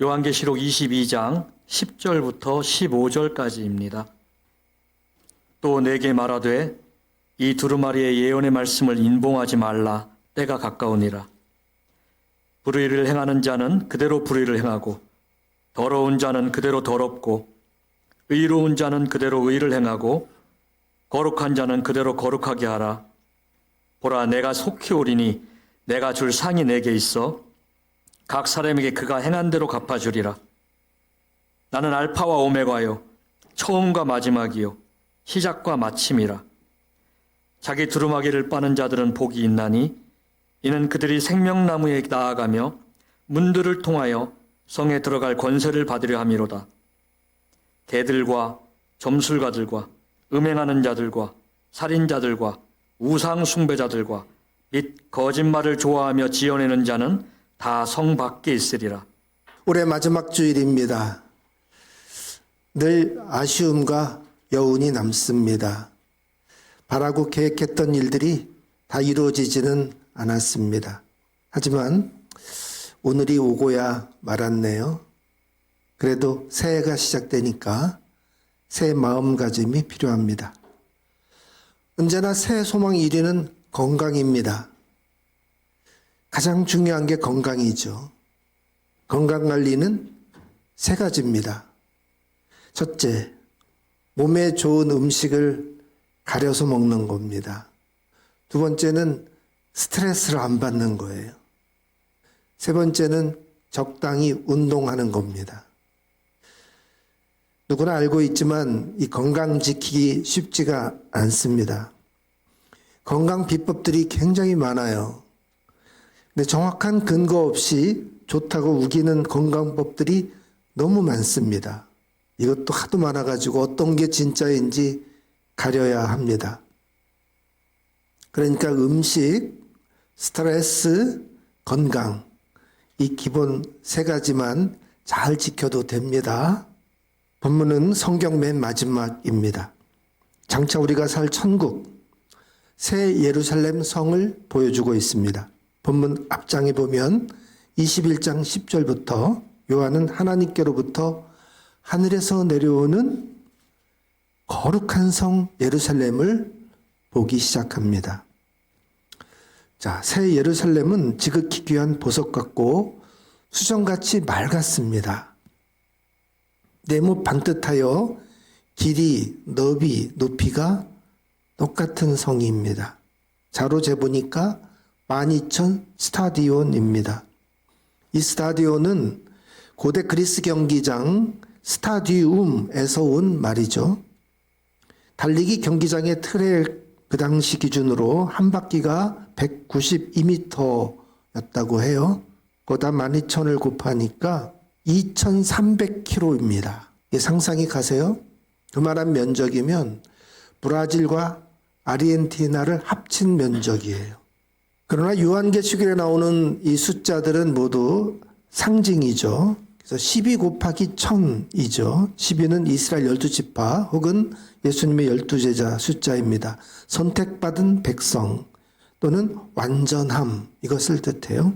요한계시록 22장 10절부터 15절까지입니다. 또 내게 말하되 이 두루마리의 예언의 말씀을 인봉하지 말라 때가 가까우니라. 불의를 행하는 자는 그대로 불의를 행하고 더러운 자는 그대로 더럽고 의로운 자는 그대로 의를 행하고 거룩한 자는 그대로 거룩하게 하라. 보라 내가 속히 오리니 내가 줄 상이 내게 있어 각 사람에게 그가 행한 대로 갚아주리라. 나는 알파와 오메가요 처음과 마지막이요 시작과 마침이라. 자기 두루마기를 빠는 자들은 복이 있나니 이는 그들이 생명나무에 나아가며 문들을 통하여 성에 들어갈 권세를 받으려 함이로다. 개들과 점술가들과 음행하는 자들과 살인자들과 우상 숭배자들과 및 거짓말을 좋아하며 지어내는 자는 다 성 밖에 있으리라. 올해 마지막 주일입니다. 늘 아쉬움과 여운이 남습니다. 바라고 계획했던 일들이 다 이루어지지는 않았습니다. 하지만 오늘이 오고야 말았네요. 그래도 새해가 시작되니까 새 마음가짐이 필요합니다. 언제나 새해 소망 1위는 건강입니다. 가장 중요한 게 건강이죠. 건강 관리는 세 가지입니다. 첫째, 몸에 좋은 음식을 가려서 먹는 겁니다. 두 번째는 스트레스를 안 받는 거예요. 세 번째는 적당히 운동하는 겁니다. 누구나 알고 있지만 이 건강 지키기 쉽지가 않습니다. 건강 비법들이 굉장히 많아요. 근데 정확한 근거 없이 좋다고 우기는 건강법들이 너무 많습니다. 이것도 하도 많아가지고 어떤 게 진짜인지 가려야 합니다. 그러니까 음식, 스트레스, 건강, 이 기본 세 가지만 잘 지켜도 됩니다. 본문은 성경 맨 마지막입니다. 장차 우리가 살 천국, 새 예루살렘 성을 보여주고 있습니다. 본문 앞장에 보면 21장 10절부터 요한은 하나님께로부터 하늘에서 내려오는 거룩한 성 예루살렘을 보기 시작합니다. 자, 새 예루살렘은 지극히 귀한 보석 같고 수정같이 맑았습니다. 네모 반듯하여 길이, 너비, 높이가 똑같은 성입니다. 자로 재보니까 12,000 스타디온입니다. 이 스타디온은 고대 그리스 경기장 스타디움에서 온 말이죠. 달리기 경기장의 틀에 그 당시 기준으로 한 바퀴가 192m였다고 해요. 거다 12,000을 곱하니까 2,300km입니다. 상상이 가세요? 그만한 면적이면 브라질과 아르헨티나를 합친 면적이에요. 그러나 요한계시록에 나오는 이 숫자들은 모두 상징이죠. 그래서 12 곱하기 1000이죠. 12는 이스라엘 12지파 혹은 예수님의 12제자 숫자입니다. 선택받은 백성 또는 완전함 이것을 뜻해요.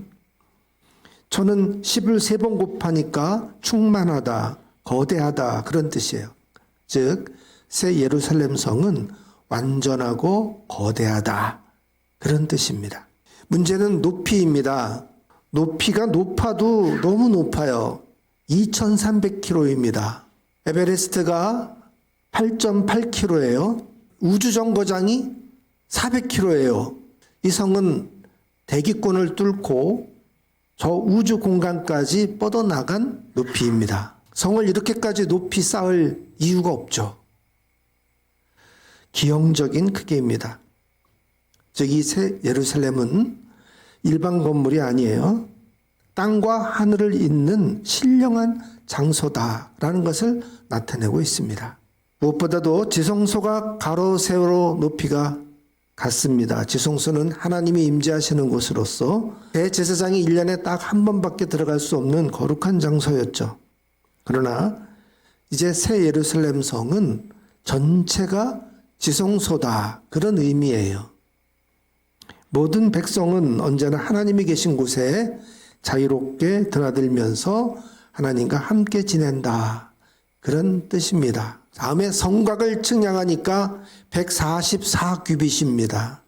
1000은 10을 3번 곱하니까 충만하다, 거대하다 그런 뜻이에요. 즉, 새 예루살렘 성은 완전하고 거대하다 그런 뜻입니다. 문제는 높이입니다. 높이가 높아도 너무 높아요. 2,300km입니다. 에베레스트가 8.8km예요. 우주 정거장이 400km예요. 이 성은 대기권을 뚫고 저 우주 공간까지 뻗어나간 높이입니다. 성을 이렇게까지 높이 쌓을 이유가 없죠. 기형적인 크기입니다. 새 예루살렘은 일반 건물이 아니에요. 땅과 하늘을 잇는 신령한 장소다라는 것을 나타내고 있습니다. 무엇보다도 지성소가 가로 세로 높이가 같습니다. 지성소는 하나님이 임재하시는 곳으로서 대제사장이 1년에 딱 한 번밖에 들어갈 수 없는 거룩한 장소였죠. 그러나 이제 새 예루살렘 성은 전체가 지성소다 그런 의미예요. 모든 백성은 언제나 하나님이 계신 곳에 자유롭게 드나들면서 하나님과 함께 지낸다. 그런 뜻입니다. 다음에 성곽을 측량하니까 144규빗입니다.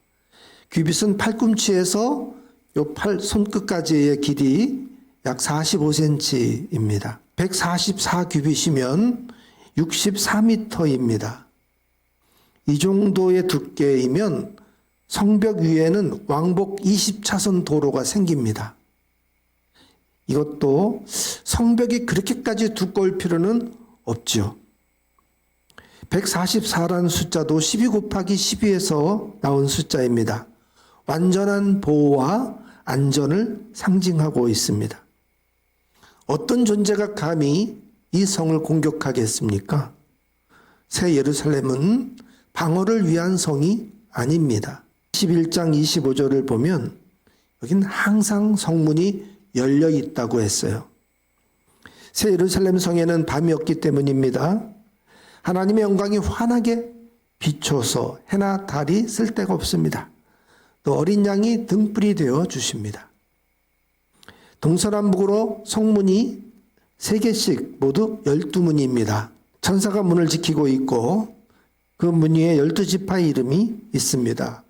규빗은 팔꿈치에서 요 팔 손끝까지의 길이 약 45cm입니다. 144규빗이면 64m입니다. 이 정도의 두께이면 성벽 위에는 왕복 20차선 도로가 생깁니다. 이것도 성벽이 그렇게까지 두꺼울 필요는 없죠. 144라는 숫자도 12 곱하기 12에서 나온 숫자입니다. 완전한 보호와 안전을 상징하고 있습니다. 어떤 존재가 감히 이 성을 공격하겠습니까? 새 예루살렘은 방어를 위한 성이 아닙니다. 11장 25절을 보면 여긴 항상 성문이 열려 있다고 했어요. 새 예루살렘 성에는 밤이 없기 때문입니다. 하나님의 영광이 환하게 비춰서 해나 달이 쓸데가 없습니다. 또 어린 양이 등불이 되어 주십니다. 동서남북으로 성문이 세 개씩 모두 열두 문입니다. 천사가 문을 지키고 있고 그 문 위에 열두 지파의 이름이 있습니다.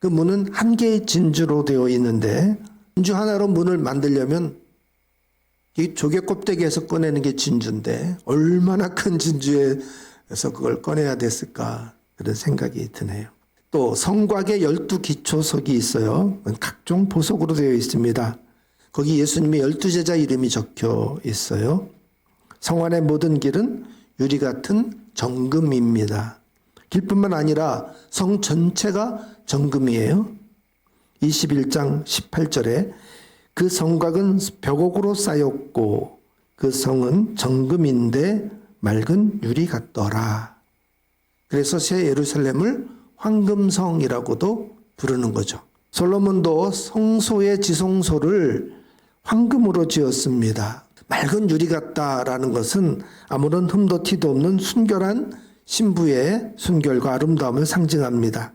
그 문은 한 개의 진주로 되어 있는데 진주 하나로 문을 만들려면 이 조개 껍데기에서 꺼내는 게 진주인데 얼마나 큰 진주에서 그걸 꺼내야 됐을까 그런 생각이 드네요. 또 성곽에 열두 기초석이 있어요. 각종 보석으로 되어 있습니다. 거기 예수님의 열두 제자 이름이 적혀 있어요. 성 안의 모든 길은 유리 같은 정금입니다. 길뿐만 아니라 성 전체가 정금이에요. 21장 18절에 그 성곽은 벽옥으로 쌓였고 그 성은 정금인데 맑은 유리 같더라. 그래서 새 예루살렘을 황금성이라고도 부르는 거죠. 솔로몬도 성소의 지성소를 황금으로 지었습니다. 맑은 유리 같다라는 것은 아무런 흠도 티도 없는 순결한 신부의 순결과 아름다움을 상징합니다.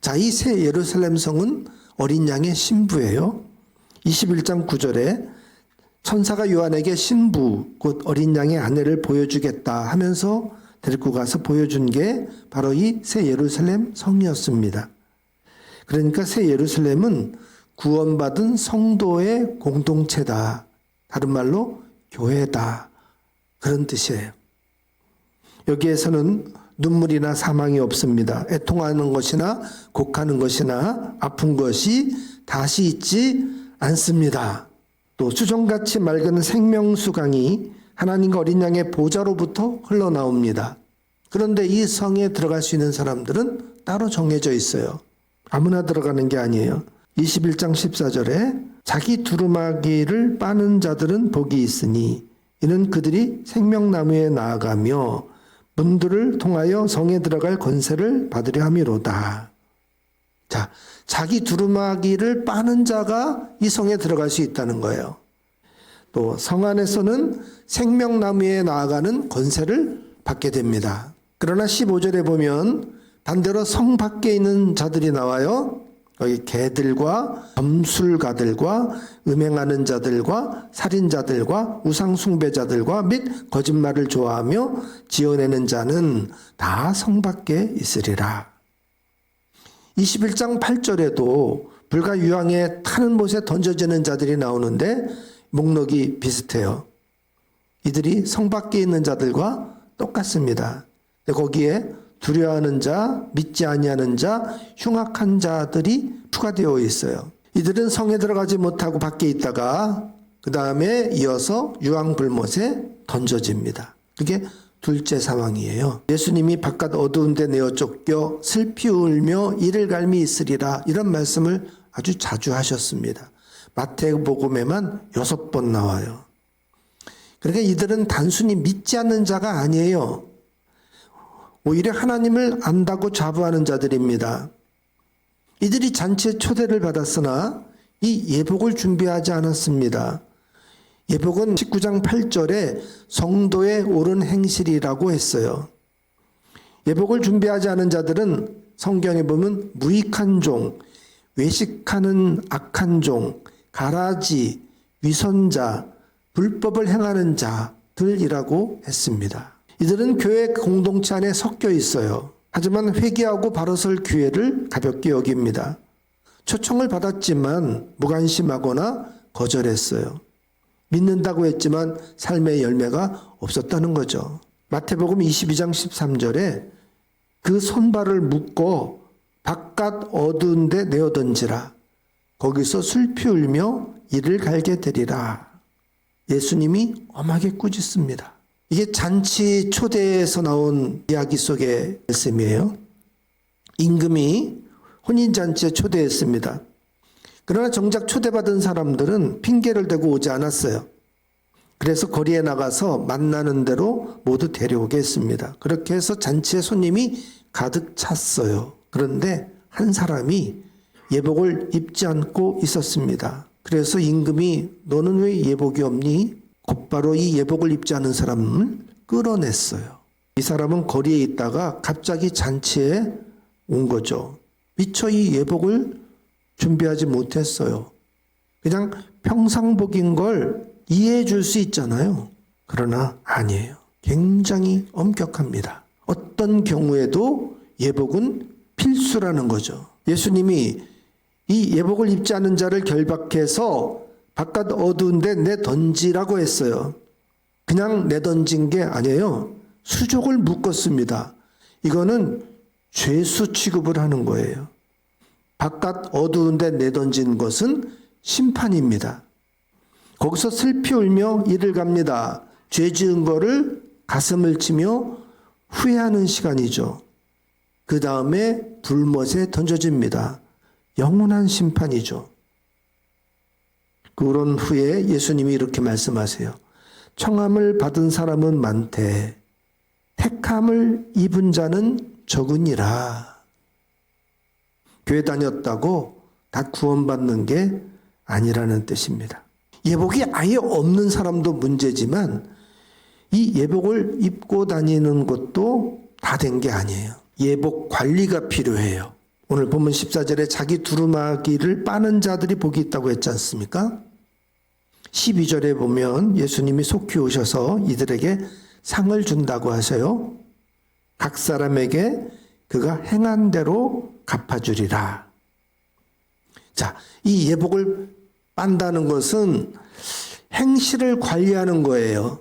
자, 이 새 예루살렘 성은 어린 양의 신부예요. 21장 9절에 천사가 요한에게 신부, 곧 어린 양의 아내를 보여주겠다 하면서 데리고 가서 보여준 게 바로 이 새 예루살렘 성이었습니다. 그러니까 새 예루살렘은 구원받은 성도의 공동체다. 다른 말로 교회다. 그런 뜻이에요. 여기에서는 눈물이나 사망이 없습니다. 애통하는 것이나 곡하는 것이나 아픈 것이 다시 있지 않습니다. 또 수정같이 맑은 생명수강이 하나님과 어린 양의 보좌로부터 흘러나옵니다. 그런데 이 성에 들어갈 수 있는 사람들은 따로 정해져 있어요. 아무나 들어가는 게 아니에요. 21장 14절에 자기 두루마기를 빠는 자들은 복이 있으니 이는 그들이 생명나무에 나아가며 문들을 통하여 성에 들어갈 권세를 받으려 함이로다. 자, 자기 두루마기를 빠는 자가 이 성에 들어갈 수 있다는 거예요. 또 성 안에서는 생명나무에 나아가는 권세를 받게 됩니다. 그러나 15절에 보면 반대로 성 밖에 있는 자들이 나와요. 여기 개들과 점술가들과 음행하는 자들과 살인자들과 우상숭배자들과 및 거짓말을 좋아하며 지어내는 자는 다 성 밖에 있으리라. 21장 8절에도 불과 유황에 타는 못에 던져지는 자들이 나오는데 목록이 비슷해요. 이들이 성 밖에 있는 자들과 똑같습니다. 거기에 두려워하는 자, 믿지 아니하는 자, 흉악한 자들이 추가되어 있어요. 이들은 성에 들어가지 못하고 밖에 있다가 그 다음에 이어서 유황불못에 던져집니다. 그게 둘째 상황이에요. 예수님이 바깥 어두운 데 내어 쫓겨 슬피 울며 이를 갈미 있으리라 이런 말씀을 아주 자주 하셨습니다. 마태복음에만 여섯 번 나와요. 그러니까 이들은 단순히 믿지 않는 자가 아니에요. 오히려 하나님을 안다고 자부하는 자들입니다. 이들이 잔치에 초대를 받았으나 이 예복을 준비하지 않았습니다. 예복은 19장 8절에 성도의 옳은 행실이라고 했어요. 예복을 준비하지 않은 자들은 성경에 보면 무익한 종, 외식하는 악한 종, 가라지, 위선자, 불법을 행하는 자들이라고 했습니다. 이들은 교회 공동체 안에 섞여 있어요. 하지만 회개하고 바로 설 기회를 가볍게 여깁니다. 초청을 받았지만 무관심하거나 거절했어요. 믿는다고 했지만 삶의 열매가 없었다는 거죠. 마태복음 22장 13절에 그 손발을 묶어 바깥 어두운 데 내어 던지라. 거기서 슬피 울며 이를 갈게 되리라. 예수님이 엄하게 꾸짖습니다. 이게 잔치 초대에서 나온 이야기 속의 말씀이에요. 임금이 혼인잔치에 초대했습니다. 그러나 정작 초대받은 사람들은 핑계를 대고 오지 않았어요. 그래서 거리에 나가서 만나는 대로 모두 데려오게 했습니다. 그렇게 해서 잔치에 손님이 가득 찼어요. 그런데 한 사람이 예복을 입지 않고 있었습니다. 그래서 임금이 너는 왜 예복이 없니? 곧바로 이 예복을 입지 않은 사람을 끌어냈어요. 이 사람은 거리에 있다가 갑자기 잔치에 온 거죠. 미처 이 예복을 준비하지 못했어요. 그냥 평상복인 걸 이해해 줄 수 있잖아요. 그러나 아니에요. 굉장히 엄격합니다. 어떤 경우에도 예복은 필수라는 거죠. 예수님이 이 예복을 입지 않은 자를 결박해서 바깥 어두운데 내 던지라고 했어요. 그냥 내 던진 게 아니에요. 수족을 묶었습니다. 이거는 죄수 취급을 하는 거예요. 바깥 어두운데 내던진 것은 심판입니다. 거기서 슬피 울며 이를 갑니다. 죄 지은 거를 가슴을 치며 후회하는 시간이죠. 그 다음에 불못에 던져집니다. 영원한 심판이죠. 그런 후에 예수님이 이렇게 말씀하세요. 청함을 받은 사람은 많되 택함을 입은 자는 적으니라. 교회 다녔다고 다 구원받는 게 아니라는 뜻입니다. 예복이 아예 없는 사람도 문제지만 이 예복을 입고 다니는 것도 다 된 게 아니에요. 예복 관리가 필요해요. 오늘 본문 14절에 자기 두루마기를 빠는 자들이 복이 있다고 했지 않습니까? 12절에 보면 예수님이 속히 오셔서 이들에게 상을 준다고 하셔요. 각 사람에게 그가 행한 대로 갚아주리라. 자, 이 예복을 빤다는 것은 행실을 관리하는 거예요.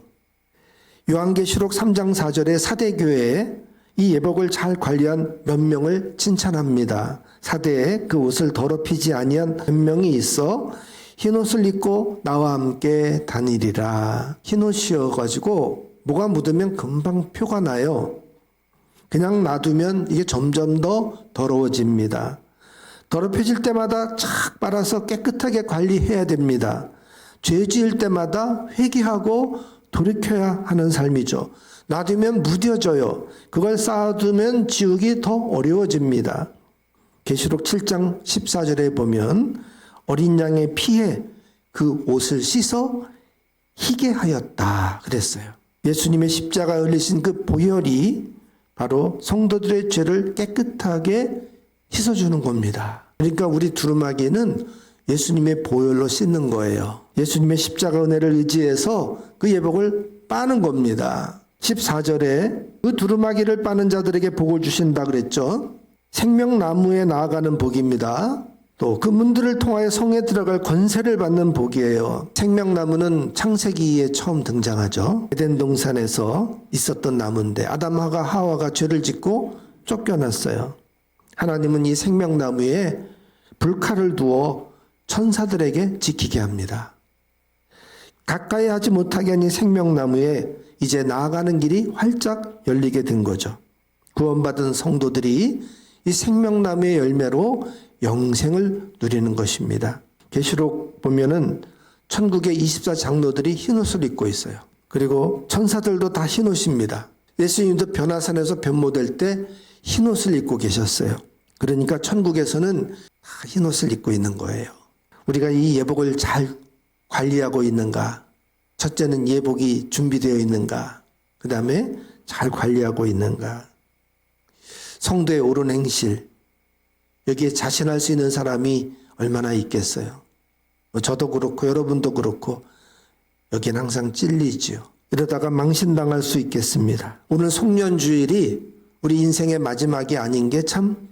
요한계시록 3장 4절에 사대교회에 이 예복을 잘 관리한 몇 명을 칭찬합니다. 사대에 그 옷을 더럽히지 아니한 몇 명이 있어 흰 옷을 입고 나와 함께 다니리라. 흰 옷이어 가지고 뭐가 묻으면 금방 표가 나요. 그냥 놔두면 이게 점점 더 더러워집니다. 더럽혀질 때마다 착 빨아서 깨끗하게 관리해야 됩니다. 죄 지을 때마다 회개하고 돌이켜야 하는 삶이죠. 놔두면 무뎌져요. 그걸 쌓아두면 지우기 더 어려워집니다. 계시록 7장 14절에 보면 어린 양의 피에 그 옷을 씻어 희게 하였다 그랬어요. 예수님의 십자가 흘리신 그 보혈이 바로 성도들의 죄를 깨끗하게 씻어주는 겁니다. 그러니까 우리 두루마기는 예수님의 보혈로 씻는 거예요. 예수님의 십자가 은혜를 의지해서 그 예복을 빠는 겁니다. 14절에 그 두루마기를 빠는 자들에게 복을 주신다 그랬죠. 생명나무에 나아가는 복입니다. 또 그 문들을 통하여 성에 들어갈 권세를 받는 복이에요. 생명나무는 창세기에 처음 등장하죠. 에덴 동산에서 있었던 나무인데 아담하가 하와가 죄를 짓고 쫓겨났어요. 하나님은 이 생명나무에 불칼을 두어 천사들에게 지키게 합니다. 가까이 하지 못하게 한이 생명나무에 이제 나아가는 길이 활짝 열리게 된 거죠. 구원받은 성도들이 이 생명나무의 열매로 영생을 누리는 것입니다. 계시록 보면은 천국의 24 장로들이 흰옷을 입고 있어요. 그리고 천사들도 다 흰옷입니다. 예수님도 변화산에서 변모될 때 흰옷을 입고 계셨어요. 그러니까 천국에서는 다 흰옷을 입고 있는 거예요. 우리가 이 예복을 잘 관리하고 있는가? 첫째는 예복이 준비되어 있는가? 그 다음에 잘 관리하고 있는가? 성도의 옳은 행실, 여기에 자신할 수 있는 사람이 얼마나 있겠어요? 뭐 저도 그렇고 여러분도 그렇고 여긴 항상 찔리지요. 이러다가 망신당할 수 있겠습니다. 오늘 송년주일이 우리 인생의 마지막이 아닌 게 참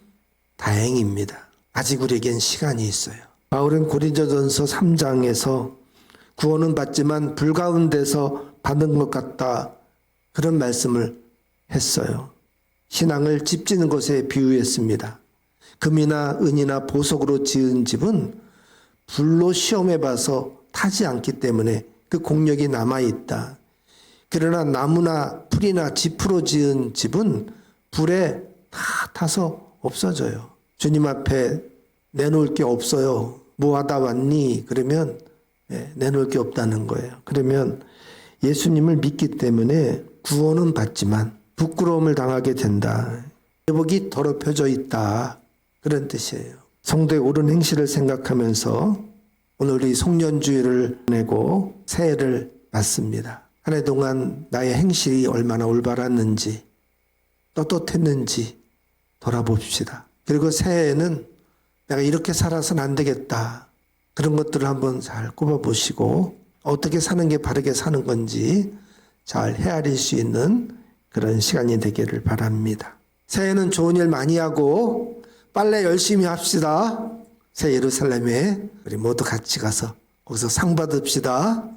다행입니다. 아직 우리에겐 시간이 있어요. 바울은 고린도전서 3장에서 구원은 받지만 불가운데서 받은 것 같다 그런 말씀을 했어요. 신앙을 집 짓는 것에 비유했습니다. 금이나 은이나 보석으로 지은 집은 불로 시험해 봐서 타지 않기 때문에 그 공력이 남아 있다. 그러나 나무나 풀이나 지프로 지은 집은 불에 다 타서 없어져요. 주님 앞에 내놓을 게 없어요. 뭐 하다 왔니? 그러면 예, 내놓을 게 없다는 거예요. 그러면 예수님을 믿기 때문에 구원은 받지만 부끄러움을 당하게 된다. 회복이 더럽혀져 있다. 그런 뜻이에요. 성도의 옳은 행실을 생각하면서 오늘 우리 송년주일을 내고 새해를 맞습니다. 한 해 동안 나의 행실이 얼마나 올바랐는지 떳떳했는지 돌아봅시다. 그리고 새해에는 내가 이렇게 살아서는 안 되겠다. 그런 것들을 한번 잘 꼽아보시고 어떻게 사는 게 바르게 사는 건지 잘 헤아릴 수 있는 그런 시간이 되기를 바랍니다. 새해는 좋은 일 많이 하고 빨래 열심히 합시다. 새 예루살렘에 우리 모두 같이 가서 거기서 상 받읍시다.